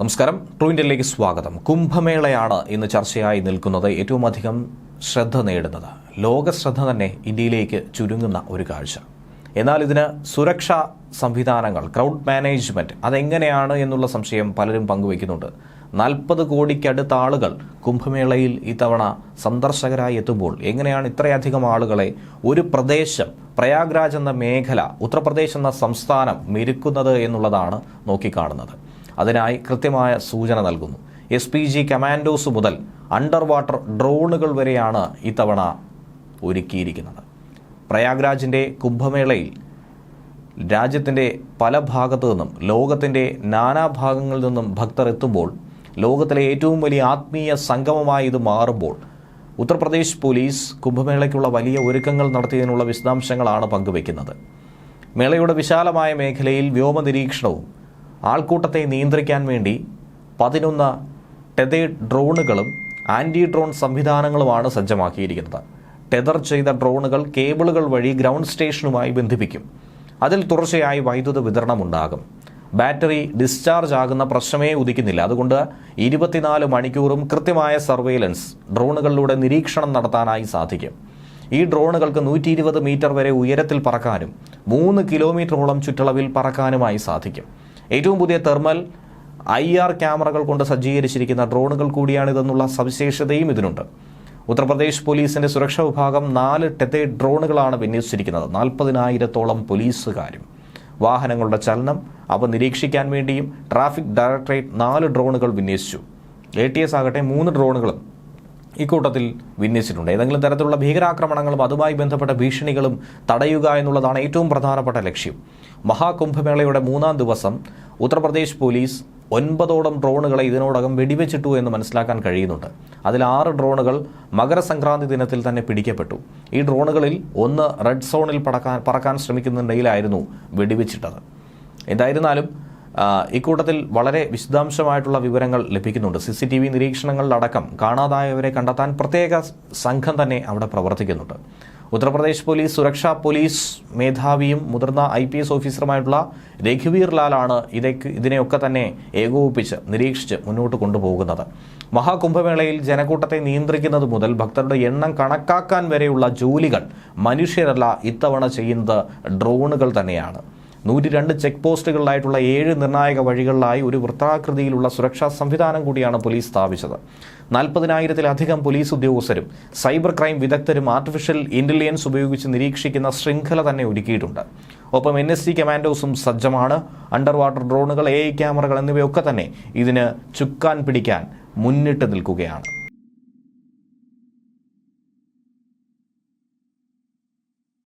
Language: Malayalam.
നമസ്കാരം. ട്രൂ ഇന്ത്യയിലേക്ക് സ്വാഗതം. കുംഭമേളയാണ് ഇന്ന് ചർച്ചയായി നിൽക്കുന്നത്. ഏറ്റവും അധികം ശ്രദ്ധ നേടുന്നത്. ലോക ശ്രദ്ധ തന്നെ ഇന്ത്യയിലേക്ക് ചുരുങ്ങുന്ന ഒരു കാഴ്ച. എന്നാൽ ഇതിന് സുരക്ഷാ സംവിധാനങ്ങൾ ക്രൗഡ് മാനേജ്മെന്റ് അതെങ്ങനെയാണ് എന്നുള്ള സംശയം പലരും പങ്കുവയ്ക്കുന്നുണ്ട്. നാൽപ്പത് കോടിക്കടുത്ത ആളുകൾ കുംഭമേളയിൽ ഇത്തവണ സന്ദർശകരായി എത്തുമ്പോൾ എങ്ങനെയാണ് ഇത്രയധികം ആളുകളെ ഒരു പ്രദേശം പ്രയാഗ്രാജ് എന്ന മേഖല ഉത്തർപ്രദേശ് എന്ന സംസ്ഥാനം മെരുക്കുന്നത് എന്നുള്ളതാണ് നോക്കിക്കാണുന്നത്. അതിനായി കൃത്യമായ സൂചന നൽകുന്നു. എസ് പി ജി കമാൻഡോസ് മുതൽ അണ്ടർ വാട്ടർ ഡ്രോണുകൾ വരെയാണ് ഇത്തവണ ഒരുക്കിയിരിക്കുന്നത്. പ്രയാഗ്രാജിന്റെ കുംഭമേളയിൽ രാജ്യത്തിന്റെ പല ഭാഗത്തു നിന്നും ലോകത്തിന്റെ നാനാഭാഗങ്ങളിൽ നിന്നും ഭക്തർ എത്തുമ്പോൾ ലോകത്തിലെ ഏറ്റവും വലിയ ആത്മീയ സംഗമമായി ഇത് മാറുമ്പോൾ ഉത്തർപ്രദേശ് പോലീസ് കുംഭമേളയ്ക്കുള്ള വലിയ ഒരുക്കങ്ങൾ നടത്തിയതിനുള്ള വിശദാംശങ്ങളാണ് പങ്കുവയ്ക്കുന്നത്. മേളയുടെ വിശാലമായ മേഖലയിൽ വ്യോമ നിരീക്ഷണവും ആൾക്കൂട്ടത്തെ നിയന്ത്രിക്കാൻ വേണ്ടി പതിനൊന്ന് ടെതേ ഡ്രോണുകളും ആന്റി ഡ്രോൺ സംവിധാനങ്ങളുമാണ് സജ്ജമാക്കിയിരിക്കുന്നത്. ടെതർ ചെയ്ത ഡ്രോണുകൾ കേബിളുകൾ വഴി ഗ്രൗണ്ട് സ്റ്റേഷനുമായി ബന്ധിപ്പിക്കും. അതിൽ തുടർച്ചയായി വൈദ്യുത വിതരണം ഉണ്ടാകും ബാറ്ററി ഡിസ്ചാർജ് ആകുന്ന പ്രശ്നമേ ഉദിക്കുന്നില്ല. അതുകൊണ്ട് ഇരുപത്തിനാല് മണിക്കൂറും കൃത്യമായ സർവേലൻസ് ഡ്രോണുകളിലൂടെ നിരീക്ഷണം നടത്താനായി സാധിക്കും. ഈ ഡ്രോണുകൾക്ക് നൂറ്റി ഇരുപത് മീറ്റർ വരെ ഉയരത്തിൽ പറക്കാനും മൂന്ന് കിലോമീറ്ററോളം ചുറ്റളവിൽ പറക്കാനുമായി സാധിക്കും. ഏറ്റവും പുതിയ തെർമൽ ഐ ആർ ക്യാമറകൾ കൊണ്ട് സജ്ജീകരിച്ചിരിക്കുന്ന ഡ്രോണുകൾ കൂടിയാണിതെന്നുള്ള സവിശേഷതയും ഇതിനുണ്ട്. ഉത്തർപ്രദേശ് പോലീസിന്റെ സുരക്ഷാ വിഭാഗം നാല് ടെത്തെ ഡ്രോണുകളാണ് വിന്യസിച്ചിരിക്കുന്നത്. നാൽപ്പതിനായിരത്തോളം പോലീസുകാരും. വാഹനങ്ങളുടെ ചലനം അവ നിരീക്ഷിക്കാൻ വേണ്ടിയും ട്രാഫിക് ഡയറക്ടറേറ്റ് നാല് ഡ്രോണുകൾ വിന്യസിച്ചു. എ ടി എസ് ആകട്ടെ മൂന്ന് ഡ്രോണുകളും ഇക്കൂട്ടത്തിൽ വിന്യസിച്ചിട്ടുണ്ട്. ഏതെങ്കിലും തരത്തിലുള്ള ഭീകരാക്രമണങ്ങളും അതുമായി ബന്ധപ്പെട്ട ഭീഷണികളും തടയുക എന്നുള്ളതാണ് ഏറ്റവും പ്രധാനപ്പെട്ട ലക്ഷ്യം. മഹാകുംഭമേളയുടെ മൂന്നാം ദിവസം ഉത്തർപ്രദേശ് പോലീസ് ഒൻപതോളം ഡ്രോണുകളെ ഇതിനോടകം വെടിവെച്ചിട്ടു എന്ന് മനസ്സിലാക്കാൻ കഴിയുന്നുണ്ട്. അതിൽ ആറ് ഡ്രോണുകൾ മകരസംക്രാന്തി ദിനത്തിൽ തന്നെ പിടിക്കപ്പെട്ടു. ഈ ഡ്രോണുകളിൽ ഒന്ന് റെഡ് സോണിൽ പടക്കാൻ പറക്കാൻ ശ്രമിക്കുന്നുണ്ടെങ്കിലായിരുന്നു വെടിവെച്ചിട്ടത്. എന്തായിരുന്നാലും ഇക്കൂട്ടത്തിൽ വളരെ വിശദാംശമായിട്ടുള്ള വിവരങ്ങൾ ലഭിക്കുന്നുണ്ട്. സി സി ടി വി നിരീക്ഷണങ്ങളിലടക്കം കാണാതായവരെ കണ്ടെത്താൻ പ്രത്യേക സംഘം തന്നെ അവിടെ പ്രവർത്തിക്കുന്നുണ്ട്. ഉത്തർപ്രദേശ് പോലീസ് സുരക്ഷാ പോലീസ് മേധാവിയും മുതിർന്ന ഐ പി എസ് ഓഫീസറുമായിട്ടുള്ള രഘുവീർ ലാലാണ് ഇതേക്ക് ഇതിനെയൊക്കെ തന്നെ ഏകോപിപ്പിച്ച് നിരീക്ഷിച്ച് മുന്നോട്ട് കൊണ്ടുപോകുന്നത്. മഹാകുംഭമേളയിൽ ജനക്കൂട്ടത്തെ നിയന്ത്രിക്കുന്നത് മുതൽ ഭക്തരുടെ എണ്ണം കണക്കാക്കാൻ വരെയുള്ള ജോലികൾ മനുഷ്യരല്ല ഇത്തവണ ചെയ്യുന്നത് ഡ്രോണുകൾ തന്നെയാണ്. നൂറ്റി രണ്ട് ചെക്ക് പോസ്റ്റുകളിലായിട്ടുള്ള ഏഴ് നിർണായക വഴികളിലായി ഒരു വൃത്താകൃതിയിലുള്ള സുരക്ഷാ സംവിധാനം കൂടിയാണ് പോലീസ് സ്ഥാപിച്ചത്. നാൽപ്പതിനായിരത്തിലധികം പോലീസ് ഉദ്യോഗസ്ഥരും സൈബർ ക്രൈം വിദഗ്ധരും ആർട്ടിഫിഷ്യൽ ഇന്റലിജൻസ് ഉപയോഗിച്ച് നിരീക്ഷിക്കുന്ന ശൃംഖല തന്നെ ഒരുക്കിയിട്ടുണ്ട്. ഒപ്പം എൻ എസ് സി കമാൻഡോസും സജ്ജമാണ്. അണ്ടർ വാട്ടർ ഡ്രോണുകൾ എ ക്യാമറകൾ എന്നിവയൊക്കെ തന്നെ ഇതിന് ചുക്കാൻ പിടിക്കാൻ മുന്നിട്ട് നിൽക്കുകയാണ്.